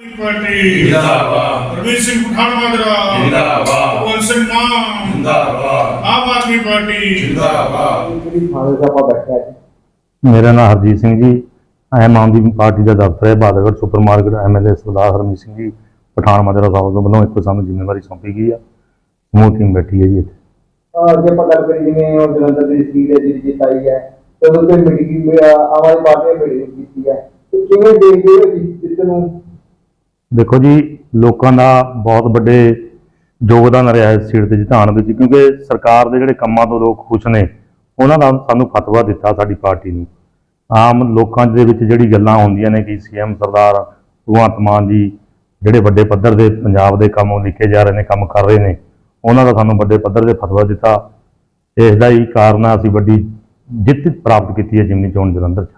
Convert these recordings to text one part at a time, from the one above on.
Party ਜਿੰਦਾਬਾਦ। ਰਵੀਰ ਸਿੰਘ ਪਠਾਨ ਮਾਜਰਾ ਜਿੰਦਾਬਾਦ। ਭਗਵੰਤ ਸਿੰਘ ਮਾਨ ਜਿੰਦਾਬਾਦ। ਆਮ ਆਦਮੀ ਪਾਰਟੀ। ਜਿੰਦਾਬਾਦ। ਜਿਹੜੀ ਥਾਣੇ ਤੇ ਆਪਾਂ ਬੈਠੇ ਅੱਜ ਮੇਰਾ ਨਾਮ ਹਰਜੀਤ ਸਿੰਘ ਜੀ। ਆਮ ਆਦਮੀ ਪਾਰਟੀ ਦਾ ਦਫ਼ਤਰ ਹੈ ਬਾਦਗੜ ਸੁਪਰਮਾਰਕਟ ਐਮਐਲਏ ਸਰਦਾਰ ਹਰਮੀਤ ਸਿੰਘ ਜੀ। ਪਠਾਨ ਮਾਜਰਾ ਸਾਹਿਬ ਦੇ ਵੱਲੋਂ ਇੱਕ ਸਾਨੂੰ ਜ਼ਿੰਮੇਵਾਰੀ ਸੌਂਪੀ ਗਈ ਆ। ਸਮੂਹ ਟੀਮ ਬੈਠੀ ਹੈ ਜੀ ਇੱਥੇ। ਜੇ ਆਪਾਂ ਗੱਲ ਕਰੀਏ ਜਿਵੇਂ ਉਹ ਜਲੰਧਰ ਦੀ ਸੀਟ ਹੈ ਜਿਹੜੀ ਜਿਤਾਈ ਹੈ। ਤੇ ਉਹਦੇ ਤੇ ਮੀਟਿੰਗ ਆਮ ਆਦਮੀ ਪਾਰਟੀ ਨੇ ਮੀਟਿੰਗ ਕੀਤੀ ਹੈ। ਤੇ ਕਿਵੇਂ ਦੇਖਦੇ ਹੋ ਜਿਸ ਨੂੰ? ਦੇਖੋ ਜੀ, ਲੋਕਾਂ ਦਾ ਬਹੁਤ ਵੱਡੇ ਯੋਗਦਾਨ ਰਿਹਾ ਇਸ ਸੀਟ ਤੇ ਜਿਤਾਉਣ ਵਿੱਚ, ਕਿਉਂਕਿ ਸਰਕਾਰ ਦੇ ਜਿਹੜੇ ਕੰਮਾਂ ਤੋਂ ਲੋਕ ਖੁਸ਼ ਨੇ, ਉਹਨਾਂ ਦਾ ਸਾਨੂੰ ਫਤਵਾ ਦਿੱਤਾ ਸਾਡੀ ਪਾਰਟੀ ਨੂੰ। ਆਮ ਲੋਕਾਂ ਦੇ ਵਿੱਚ ਜਿਹੜੀ ਗੱਲਾਂ ਹੁੰਦੀਆਂ ਨੇ ਕਿ ਸੀਐਮ ਸਰਦਾਰ ਭਗਵੰਤ ਮਾਨ ਜੀ ਜਿਹੜੇ ਵੱਡੇ ਪੱਧਰ ਦੇ ਪੰਜਾਬ ਦੇ ਕੰਮ ਲਿਖੇ ਜਾ ਰਹੇ ਨੇ, ਕੰਮ ਕਰ ਰਹੇ ਨੇ, ਉਹਨਾਂ ਦਾ ਸਾਨੂੰ ਵੱਡੇ ਪੱਧਰ ਤੇ ਫਤਵਾ ਦਿੱਤਾ। ਇਸ ਦਾ ਹੀ ਕਾਰਨ ਆ, ਅਸੀਂ ਵੱਡੀ ਜਿੱਤ ਪ੍ਰਾਪਤ ਕੀਤੀ ਹੈ ਜਿਮਨੀ ਚੋਣ ਜਲੰਧਰ 'ਚ।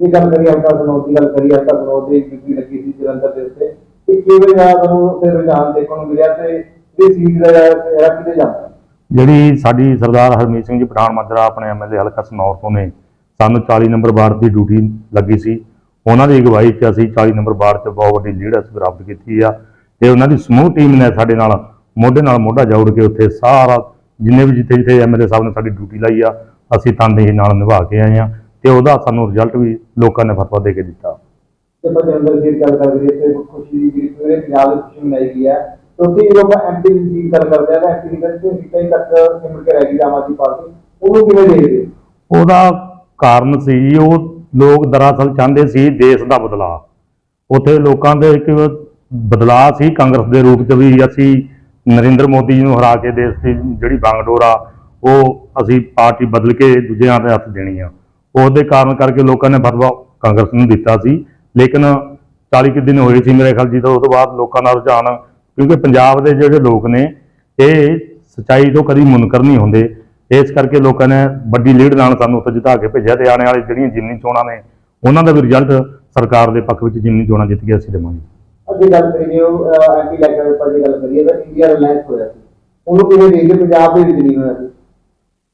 ਇਹ ਗੱਲ ਕਰੀਏ, ਆਪਾਂ ਸਨੌਰ ਗੱਲ ਕਰੀਏ ਹਲਕਾ ਸਨੌਰ ਡਿਊਟੀ ਲੱਗੀ ਸੀ ਜਲੰਧਰ ਦੇ ਉੱਤੇ। ਤੇ ਕਿਵੇਂ ਦਾ ਤੁਹਾਨੂੰ ਉੱਥੇ ਰੁਝਾਨ ਦੇਖਣ ਨੂੰ ਮਿਲਿਆ ਤੇ ਇਹ ਸੀਟ ਦਾ ਜਿਹੜਾ ਕਿਤੇ ਜਾਂਦਾ ਜਿਹੜੀ ਸਾਡੀ ਸਰਦਾਰ ਹਰਮੀਤ ਸਿੰਘ ਜੀ ਪਠਾਨ ਮਾਜਰਾ ਆਪਣੇ ਐਮਐਲਏ ਹਲਕਾ ਸਨੌਰ ਤੋਂ ਨੇ, ਸਾਨੂੰ 40 ਨੰਬਰ ਵਾਰਡ ਦੀ ਡਿਊਟੀ ਲੱਗੀ ਸੀ। ਉਹਨਾਂ ਦੀ ਅਗਵਾਈ 'ਚ ਅਸੀਂ 40 ਨੰਬਰ ਵਾਰਡ 'ਚ ਬਹੁਤ ਵੱਡੀ ਲੀਡ ਅਸੀਂ ਪ੍ਰਾਪਤ ਕੀਤੀ ਆ ਤੇ ਉਹਨਾਂ ਦੀ ਸਮੂਹ ਟੀਮ ਨੇ ਸਾਡੇ ਨਾਲ, ਮੋਢੇ ਨਾਲ ਮੋਢਾ ਜੋੜ ਕੇ ਉੱਥੇ ਸਾਰਾ, ਜਿੰਨੇ ਵੀ ਜਿੱਥੇ ਜਿੱਥੇ ਐਮਐਲਏ ਸਾਹਿਬ ਨੇ ਸਾਡੀ ਡਿਊਟੀ ਲਾਈ ਆ, ਅਸੀਂ ਤਨਦੇਹੀ ਨਾਲ ਨਿਭਾ ਕੇ ਆਏ ਆ ਤੇ ਉਹਦਾ ਸਾਨੂੰ ਰਿਜ਼ਲਟ ਵੀ ਲੋਕਾਂ ਨੇ ਫਤਵਾ ਦੇ ਕੇ ਦਿੱਤਾ। ਤੇ ਆਪਾਂ ਜਲੰਧਰ ਗੱਲ ਕਰ ਕਰੀਏ ਤੇ ਖੁਸ਼ੀ ਦੀ ਜਿਹੜੀ ਪੂਰੇ ਪੰਜਾਬ ਦੀ ਖੁਸ਼ੀ ਮਨਾਈ ਗਈ ਹੈ। ਕਿਉਂਕਿ ਜਦੋਂ ਆਪਾਂ ਐਮਪੀ ਦੀ ਗੱਲ ਕਰਦੇ ਆ ਤਾਂ ਐਮਪੀ ਦੀ ਵਿੱਚ ਸੀਟਾਂ ਤੱਕ ਸਿਮਟ ਕੇ ਰਹਿ ਗਈ ਆਮ ਆਦਮੀ ਪਾਰਟੀ। ਉਹਨੂੰ ਕਿਵੇਂ ਦੇਖਦੇ ਉਹਦਾ ਕਾਰਨ ਸੀ ਉਹ ਲੋਕ ਦਰਅਸਲ ਚਾਹੁੰਦੇ ਸੀ ਦੇਸ਼ ਦਾ ਬਦਲਾਅ। ਉੱਥੇ ਲੋਕਾਂ ਦੇ ਇੱਕ ਬਦਲਾਅ ਸੀ, ਕਾਂਗਰਸ ਦੇ ਰੂਪ 'ਚ ਵੀ ਅਸੀਂ ਨਰਿੰਦਰ ਮੋਦੀ ਜੀ ਨੂੰ ਹਰਾ ਕੇ ਦੇਸ਼ ਦੀ ਜਿਹੜੀ ਬਾਗਡੋਰ ਆ, ਉਹ ਅਸੀਂ ਪਾਰਟੀ ਬਦਲ ਕੇ ਦੂਜਿਆਂ ਦੇ ਹੱਥ ਦੇਣੀ ਆ। ਉਹਦੇ ਕਾਰਨ ਕਰਕੇ ਲੋਕਾਂ ਨੇ ਫਤਵਾ ਕਾਂਗਰਸ ਨੂੰ ਦਿੱਤਾ ਸੀ। ਲੇਕਿਨ 40 ਕੁ ਦਿਨ ਹੋਏ ਸੀ ਮੇਰੇ ਖਿਆਲ ਜੀ ਤੋਂ ਉਹ ਤੋਂ ਬਾਅਦ ਲੋਕਾਂ ਦਾ ਰੁਝਾਨ ਕਿਉਂਕਿ ਪੰਜਾਬ ਦੇ ਜਿਹੜੇ ਲੋਕ ਨੇ ਇਹ ਸਚਾਈ ਤੋਂ ਕਦੀ ਮੁਨਕਰ ਨਹੀਂ ਹੁੰਦੇ। ਇਸ ਕਰਕੇ ਲੋਕਾਂ ਨੇ ਵੱਡੀ ਲੀਡ ਨਾਲ ਸਾਨੂੰ ਉੱਥੇ ਜਿਤਾ ਕੇ ਭੇਜਿਆ ਤੇ ਆਉਣ ਵਾਲੀ ਜਿਹੜੀਆਂ ਜਿਮਨੀ ਚੋਣਾਂ ਨੇ ਉਹਨਾਂ ਦਾ ਵੀ ਰਿਜ਼ਲਟ ਸਰਕਾਰ ਦੇ ਪੱਖ ਵਿੱਚ ਜਿਮਨੀ ਚੋਣਾਂ ਜਿੱਤ ਕੇ ਅਸੀਂ ਦੇਵਾਂਗੇ। ਅੱਗੇ ਗੱਲ ਕਰੀਏ ਉਹ ਲੈ ਕੇ ਆਪਾਂ ਜੇ ਗੱਲ ਕਰੀਏ ਤਾਂ ਇੰਡੀਆ ਰਿਲਾਇੰਸ ਹੋਇਆ ਸੀ। ਉਹਨੂੰ ਕਿਵੇਂ ਦੇਖਦੇ? ਪੰਜਾਬ ਦੇ ਵਿੱਚ ਨਹੀਂ ਹੋਇਆ ਸੀ।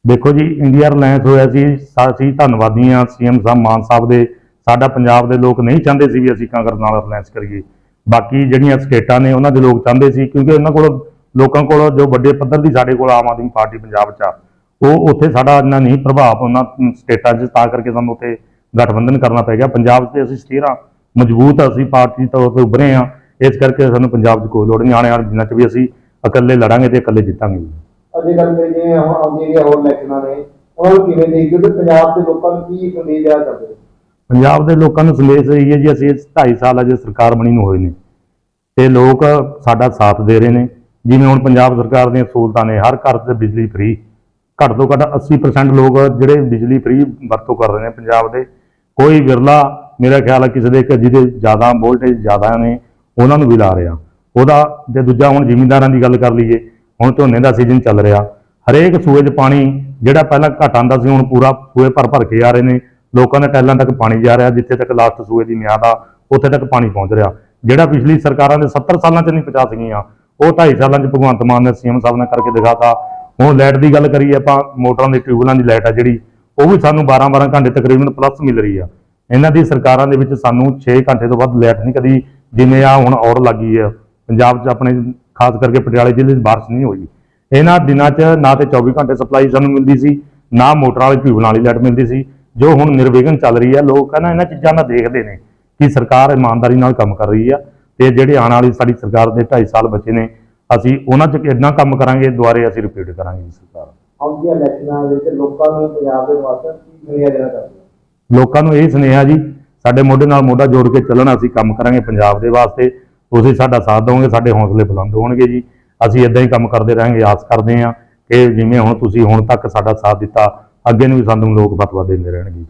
ਦੇਖੋ ਜੀ ਇੰਡੀਆ ਰਿਲਾਇੰਸ ਹੋਇਆ ਸੀ ਅਸੀਂ ਧੰਨਵਾਦੀ ਹਾਂ ਸੀਐਮ ਸਾਹਿਬ ਮਾਨ ਸਾਹਿਬ ਦੇ ਸਾਡਾ ਪੰਜਾਬ ਦੇ ਲੋਕ ਨਹੀਂ ਚਾਹੁੰਦੇ ਸੀ ਵੀ ਅਸੀਂ ਕਾਂਗਰਸ ਨਾਲ ਰਿਲਾਇੰਸ ਕਰੀਏ। ਬਾਕੀ ਜਿਹੜੀਆਂ ਸਟੇਟਾਂ ਨੇ, ਉਹਨਾਂ ਦੇ ਲੋਕ ਚਾਹੁੰਦੇ ਸੀ, ਕਿਉਂਕਿ ਉਹਨਾਂ ਕੋਲ, ਲੋਕਾਂ ਕੋਲ ਜੋ ਵੱਡੇ ਪੱਧਰ ਦੀ ਸਾਡੇ ਕੋਲ ਆਮ ਆਦਮੀ ਪਾਰਟੀ ਪੰਜਾਬ 'ਚ ਆ, ਉਹ ਉੱਥੇ ਸਾਡਾ ਇੰਨਾ ਨਹੀਂ ਪ੍ਰਭਾਵ, ਉਹਨਾਂ ਸਟੇਟਾਂ 'ਚ, ਤਾਂ ਕਰਕੇ ਸਾਨੂੰ ਉੱਥੇ ਗਠਬੰਧਨ ਕਰਨਾ ਪੈ ਗਿਆ। ਪੰਜਾਬ 'ਚ ਅਸੀਂ ਸਥਿਰ ਹਾਂ ਮਜ਼ਬੂਤ ਅਸੀਂ ਪਾਰਟੀ ਤੌਰ ਤੇ ਉਭਰੇ ਹਾਂ ਇਸ ਕਰਕੇ ਸਾਨੂੰ ਪੰਜਾਬ 'ਚ ਕੋਈ ਲੋੜ ਨਹੀਂ ਆਣੇ ਵਾਲੇ ਦਿਨਾਂ 'ਚ ਵੀ ਅਸੀਂ ਇਕੱਲੇ ਲੜਾਂਗੇ ਤੇ ਇਕੱਲੇ ਜਿੱਤਾਂਗੇ। ਅੱਗੇ ਗੱਲ ਕਰੀਏ ਆਉਂਦੀ ਜਿਹੜੀਆਂ ਹੋਰ ਇਲੈਕਸ਼ਨਾਂ ਨੇ, ਉਹਨਾਂ ਨੂੰ ਕਿਵੇਂ ਦੇਖਦੇ ਹੋ? ਪੰਜਾਬ ਦੇ ਲੋਕਾਂ ਨੂੰ ਕੀ ਸੰਦੇਸ਼ ਦੇਣਾ ਚਾਹੁੰਦੇ ਪੰਜਾਬ ਦੇ ਲੋਕਾਂ ਨੂੰ ਸੰਦੇਸ਼ ਇਹ ਹੈ ਜੀ, ਅਸੀਂ 2.5 ਸਾਲ ਅਜੇ ਸਰਕਾਰ ਬਣੀ ਨੂੰ ਹੋਏ ਨੇ। ਤੇ ਲੋਕ ਸਾਡਾ ਸਾਥ ਦੇ ਰਹੇ ਨੇ। ਜਿਵੇਂ ਹੁਣ ਪੰਜਾਬ ਸਰਕਾਰ ਦੀਆਂ ਸਹੂਲਤਾਂ ਨੇ, ਹਰ ਘਰ ਤੇ ਬਿਜਲੀ ਫ੍ਰੀ ਘੱਟ ਤੋਂ ਘੱਟ 80% ਲੋਕ ਜਿਹੜੇ ਬਿਜਲੀ ਫ੍ਰੀ ਵਰਤੋਂ ਕਰ ਰਹੇ ਨੇ ਪੰਜਾਬ ਦੇ। ਕੋਈ ਵਿਰਲਾ, ਮੇਰਾ ਖਿਆਲ ਹੈ ਕਿਸੇ ਦੇ ਇੱਕ ਜਿਹਦੇ ਜ਼ਿਆਦਾ ਵੋਲਟੇਜ ਜ਼ਿਆਦਾ ਨੇ, ਉਹਨਾਂ ਨੂੰ ਵੀ ਲਾ ਰਿਹਾ। ਉਹਦਾ ਜੇ ਦੂਜਾ ਹੁਣ ਜ਼ਿਮੀਂਦਾਰਾਂ ਦੀ ਗੱਲ ਕਰ ਲਈਏ, ਹੁਣ ਝੋਨੇ ਦਾ ਸੀਜ਼ਨ ਚੱਲ ਰਿਹਾ। ਹਰੇਕ ਸੂਏ 'ਚ ਪਾਣੀ ਜਿਹੜਾ ਪਹਿਲਾਂ ਘੱਟ ਆਉਂਦਾ ਸੀ, ਹੁਣ ਪੂਰਾ ਸੂਏ ਭਰ ਭਰ ਕੇ ਆ ਰਹੇ ਨੇ। ਲੋਕਾਂ ਦੇ ਟੈਲਾਂ ਤੱਕ ਪਾਣੀ ਜਾ ਰਿਹਾ, ਜਿੱਥੇ ਤੱਕ ਲਾਸਟ ਸੂਏ ਦੀ ਮਿਆਦ ਆ ਉੱਥੇ ਤੱਕ ਪਾਣੀ ਪਹੁੰਚ ਰਿਹਾ। ਜਿਹੜਾ ਪਿਛਲੀ ਸਰਕਾਰਾਂ ਦੇ 70 ਸਾਲਾਂ 'ਚ ਨਹੀਂ ਪਹੁੰਚਾ ਸਕੀਆਂ, ਉਹ 2.5 ਸਾਲਾਂ 'ਚ ਭਗਵੰਤ ਮਾਨ ਨੇ ਸੀਐਮ ਸਾਹਿਬ ਨੇ ਕਰਕੇ ਦਿਖਾਤਾ। ਹੁਣ ਲਾਈਟ ਦੀ ਗੱਲ ਕਰੀਏ ਆਪਾਂ, ਮੋਟਰਾਂ ਦੀ ਟਿਊਬਲਾਂ ਦੀ ਲਾਈਟ ਆ ਜਿਹੜੀ, ਉਹ ਵੀ ਸਾਨੂੰ 12-12 ਘੰਟੇ ਤਕਰੀਬਨ ਪਲੱਸ ਮਿਲ ਰਹੀ ਆ। ਇਹਨਾਂ ਦੀ ਸਰਕਾਰਾਂ ਦੇ ਵਿੱਚ ਸਾਨੂੰ 6 ਘੰਟੇ ਤੋਂ ਵੱਧ ਲਾਈਟ ਨਹੀਂ ਕਦੀ, ਜਿਵੇਂ ਆ ਹੁਣ ਔਰ ਲੱਗੀ ਆ। ਪੰਜਾਬ 'ਚ ਆਪਣੇ, ਖਾਸ ਕਰਕੇ ਪਟਿਆਲੇ ਜ਼ਿਲ੍ਹੇ 'ਚ ਬਾਰਿਸ਼ ਨਹੀਂ ਹੋਈ। ਇਹਨਾਂ ਦਿਨਾਂ 'ਚ ਨਾ ਤੇ 24 ਘੰਟੇ ਸਪਲਾਈ ਸਾਨੂੰ ਮਿਲਦੀ ਸੀ, ਨਾ ਮੋਟਰਾਂ ਵਾਲੀ ਟਿਊਬਲਾਂ ਵਾਲੀ ਲਾਈਟ ਮਿਲਦੀ ਸੀ। ਜੋ ਹੁਣ ਨਿਰਵਿਘਨ ਚੱਲ ਰਹੀ ਆ ਲੋਕ ਕਹਿੰਦਾ ਇਹਨਾਂ ਚੀਜ਼ਾਂ ਦਾ ਦੇਖਦੇ ਨੇ ਕਿ ਸਰਕਾਰ ਇਮਾਨਦਾਰੀ ਨਾਲ ਕੰਮ ਕਰ ਰਹੀ ਆ ਤੇ ਜਿਹੜੇ ਆਉਣ ਵਾਲੀ ਸਾਡੀ ਸਰਕਾਰ ਦੇ 2.5 ਸਾਲ ਬਚੇ ਨੇ ਅਸੀਂ ਉਹਨਾਂ 'ਚ ਇੰਨਾ ਕੰਮ ਕਰਾਂਗੇ ਦੁਬਾਰੇ ਅਸੀਂ ਰਿਪੀਟ ਕਰਾਂਗੇ ਜੀ ਸਰਕਾਰ। ਆਉਂਦੀਆਂ ਇਲੈਕਸ਼ਨਾਂ ਵਿੱਚ ਲੋਕਾਂ ਨੂੰ ਪੰਜਾਬ ਦੇ ਵਾਸਤੇ ਕੀ ਸੁਨੇਹਾ ਦੇਣਾ ਚਾਹੁੰਦੇ ਹੋ? ਲੋਕਾਂ ਨੂੰ ਇਹ ਸੁਨੇਹਾ ਜੀ ਸਾਡੇ ਮੋਢੇ ਨਾਲ ਮੋਢਾ ਜੋੜ ਕੇ ਚੱਲਣਾ ਅਸੀਂ ਕੰਮ ਕਰਾਂਗੇ ਪੰਜਾਬ ਦੇ ਵਾਸਤੇ ਤੁਸੀਂ ਸਾਡਾ ਸਾਥ ਦਿਓਗੇ ਸਾਡੇ ਹੌਸਲੇ ਬੁਲੰਦ ਹੋਣਗੇ ਜੀ। ਅਸੀਂ ਇਦਾਂ ਹੀ ਕੰਮ ਕਰਦੇ ਰਹਾਂਗੇ ਆਸ ਕਰਦੇ ਹਾਂ ਕਿ ਜਿਵੇਂ ਹੁਣ ਤੁਸੀਂ ਹੁਣ ਤੱਕ ਸਾਡਾ ਸਾਥ ਦਿੱਤਾ ਅੱਗੇ ਨੂੰ ਵੀ ਸਾਨੂੰ ਲੋਕ ਫਤਵਾ ਦਿੰਦੇ ਰਹਿਣਗੇ।